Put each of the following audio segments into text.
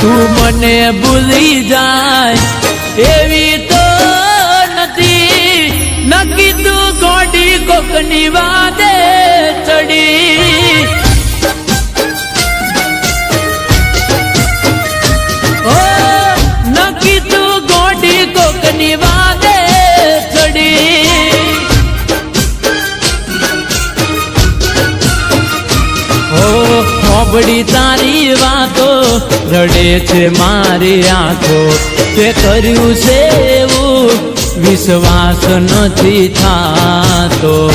તું મને ભૂલી જાય એવી તો નથી. નક્કી તું ગોડી કોકની વાદે ચડી હોબડી તારી વાતો રડે છે મારી આંખો. તે કર્યું છે એવું વિશ્વાસ નથી થાતો.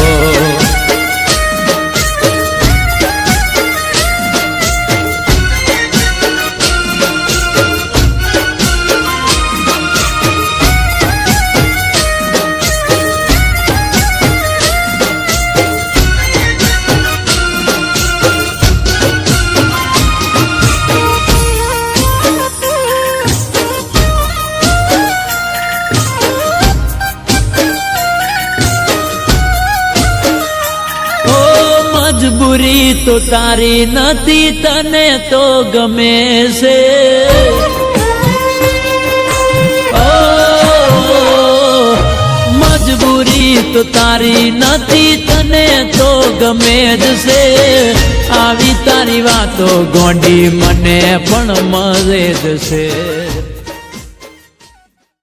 મજબૂરી તો તારી નથી, તને તો ગમે છે. મજબૂરી તો તારી નથી, તને તો ગમે જ છે. આવી તારી વાતો ગોંડી મને પણ મળે જ છે.